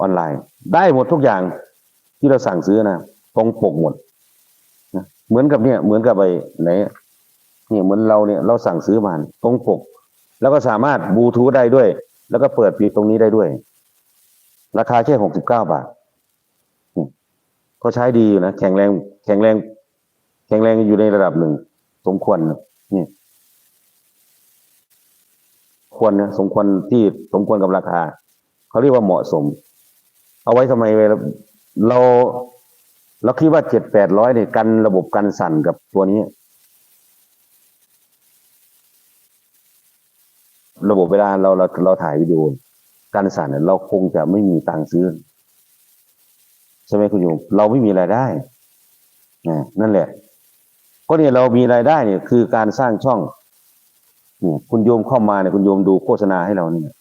ออนไลน์ ได้หมดทุกอย่างที่เราสั่งซื้อนะตรงปกหมดนะเหมือนกับเนี่ย เหมือนกับไอ้ไหนเนี่ยเหมือนเราเนี่ยเราสั่งซื้อมาตรงปก แล้วก็สามารถบลูทูธได้ด้วย แล้วก็เปิดปิดตรงนี้ได้ด้วย ราคาแค่หกสิบเก้าบาทก็ใช้ดีอยู่นะแข็งแรง แข็งแรง แข็งแรงอยู่ในระดับหนึ่งสมควรนะนี่ควรนะสมควรที่สมควรกับราคา เขาเรียกว่าเหมาะสม เอาไว้ทำไมเวลาเรา เราคิดว่าเจ็ดแปดร้อยเนี่ยกันระบบกันสั่นกับตัวนี้ ระบบเวลาเราเราเราถ่ายวิดีโอการสั่นเนี่ยเราคงจะไม่มีตังค์ซื้อใช่ไหมคุณโยมเราไม่มีรายได้นั่นแหละ ก็เนี่ยเรามีรายได้เนี่ยคือการสร้างช่องเนี่ยคุณโยมเข้ามาเนี่ยคุณโยมดูโฆษณาให้เราเนี่ย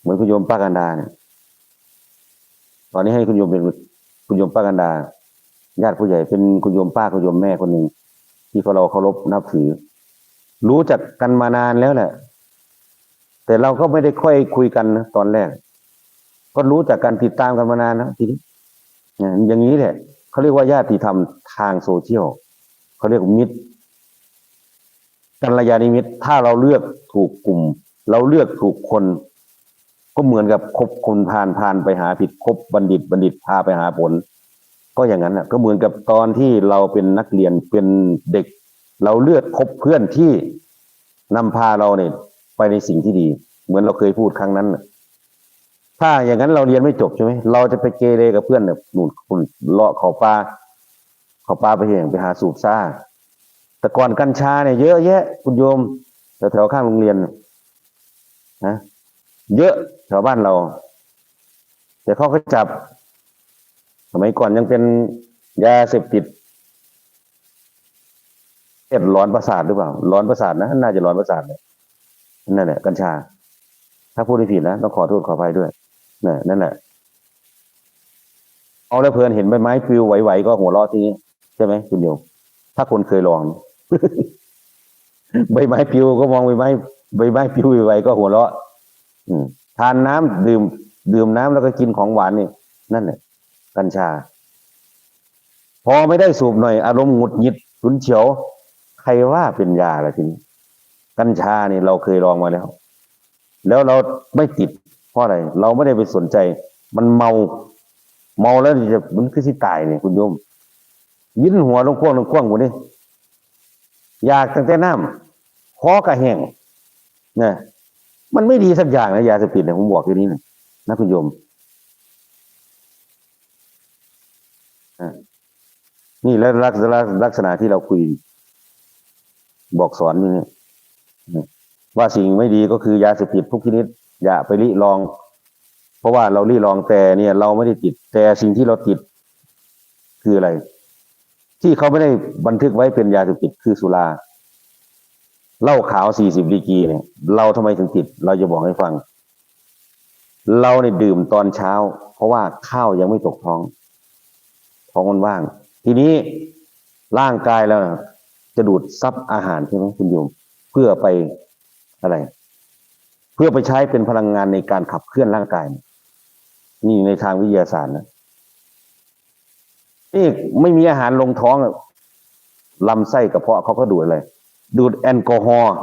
เหมือนคุณโยมป้ากันดาเนี่ย อนนี้ให้คุณโยมเป็นคุณโยมป้ากันดา ญาติผู้ใหญ่เป็นคุณโยมป้าคุณโยมแม่คนหนึ่งที่เขาเราเคารพนับถือ รู้จักกันมานานแล้วแหละ แต่เราก็ไม่ได้ค่อยคุยกันนะตอนแรก ก็รู้จักกันติดตามกันมานานนะทีนี้อย่างนี้แหละเขาเรียกว่าญาติธรรมทางโซเชียลเขาเรียกมิตรกัลยาณมิตร ถ้าเราเลือกถูกกลุ่ม เราเลือกถูกคน ก็เหมือนกับคบคนพานพานไปหาผิดคบบัณฑิตบัณฑิตพาไปหาผล ก็อย่างนั้นนะก็เหมือนกับตอนที่เราเป็นนักเรียนเป็นเด็ก เราเลือกคบเพื่อนที่นำพาเราเนี่ยไปในสิ่งที่ดี เหมือนเราเคยพูดครั้งนั้นถ้าอย่างนั้นเราเรียนไม่จบใช่ไหมเราจะไปเกเรกับเพื่อนเนี่ยหนุนคุณเลาะเขาปลาเขาปลาไปเหี่ยงไปหาสูบซ่าแต่ก่อนกัญชาเนี่ยเยอะแยะ คุณโยมแถวๆข้างโรงเรียนนะเยอะ แถวบ้านเรา แต่เขาก็จับ สมัยก่อนยังเป็นยาเสพติดเอ็ดร้อนประสาทหรือเปล่า ร้อนประสาทนะ น่าจะร้อนประสาทเลยนั่นแหละกัญชา ถ้าพูดผิดนะต้องขอโทษขออภัยด้วยนั่นนั่นแหละเอาแล้วเพลินเห็นใบไม้ปลิวไหวๆก็หัวเราะทีนี้ใช่ไหมคุณโยมถ้าคนเคยลอง ใบไม้ปลิวก็มองใบไม้ใบไม้ปลิวไหวๆก็หัวเราะ อืม ทานน้ำดื่ม ดื่มน้ำแล้วก็กินของหวานนี่นั่นแหละกัญชา พอไม่ได้สูบหน่อย อารมณ์หงุดหงิดฉุนเฉียว ใครว่าเป็นยาละทีนี้กัญชานี่เราเคยลองมาแล้ว แล้วเราไม่ติดเพราะอะไร เราไม่ได้ไปสนใจ มันเมา เมาแล้วจะมันคือสิตายเนี่ยคุณโยมยิ้นหัวลงกว้างลงกว้างหมดนี่อยากตั้งแต่น้ำคอกระแหงเนี่ย มันไม่ดีสักอย่างนะยาเสพติดเนี่ยผมบอกแค่นี้นะนะคุณโยมนี่แล้วลักษณะลักษณะที่เราคุย บอกสอนนี่ว่าสิ่งไม่ดีก็คือยาเสพติดทุกชนิด อย่าไปริลอง เพราะว่าเราริลองแต่เนี่ย เราไม่ได้ติด แต่สิ่งที่เราติดคืออะไร ที่เขาไม่ได้บันทึกไว้เป็นยาเสพติดคือสุรา เหล้าขาวสี่สิบดีกีเนี่ย เราทำไมถึงติด เราจะบอกให้ฟัง เราเนี่ยดื่มตอนเช้า เพราะว่าข้าวยังไม่ตกท้อง ท้องมันว่าง ทีนี้ร่างกายแล้วนะจะดูดซับอาหารใช่ไหมคุณโยม เพื่อไปอะไร เพื่อไปใช้เป็นพลังงานในการขับเคลื่อนร่างกาย นี่ในทางวิทยาศาสตร์นะนี่ไม่มีอาหารลงท้องลำไส้กระเพาะเขาก็ดูดอะไร ดูดแอลกอฮอล์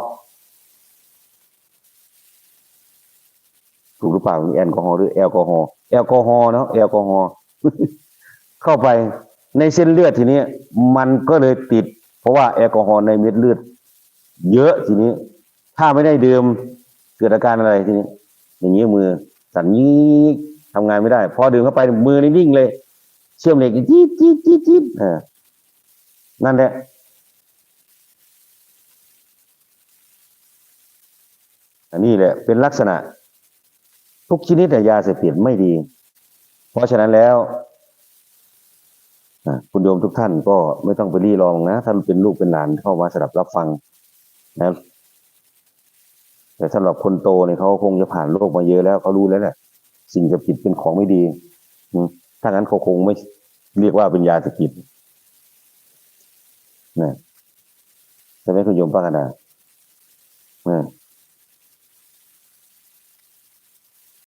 ถูกหรือเปล่ามีแอลกอฮอล์หรือแอลกอฮอล์แอลกอฮอล์เนาะแอลกอฮอล์เข้าไปในเส้นเลือดทีนี้มันก็เลยติด เพราะว่าแอลกอฮอล์ในเม็ดเลือด เยอะทีนี้ ถ้าไม่ได้ดื่มเกิดอาการอะไรทีนี้ อย่างนี้มือสั่นนี้ทำงานไม่ได้ พอดื่มเข้าไปมือนิ่งเลย เชื่อมเหล็กจี๊ดจี๊ดจี๊ดจี๊ดนั่นแหละ อันนี้แหละเป็นลักษณะ ทุกชนิดแต่ยาเสพติดไม่ดี เพราะฉะนั้นแล้วคุณโยมทุกท่านก็ไม่ต้องไปรีรองนะถ้าเป็นลูกเป็นหลานเข้ามาสดับรับฟังนะแต่สำหรับคนโตเนี่ยเขาคงจะผ่านโลกมาเยอะแล้วเขารู้แล้วแหละสิ่งเสพติดเป็นของไม่ดีถ้างั้นเขาคงไม่เรียกว่าเป็นยาเสพติดนะใช่ไหมคุณโยมป้ากันานะ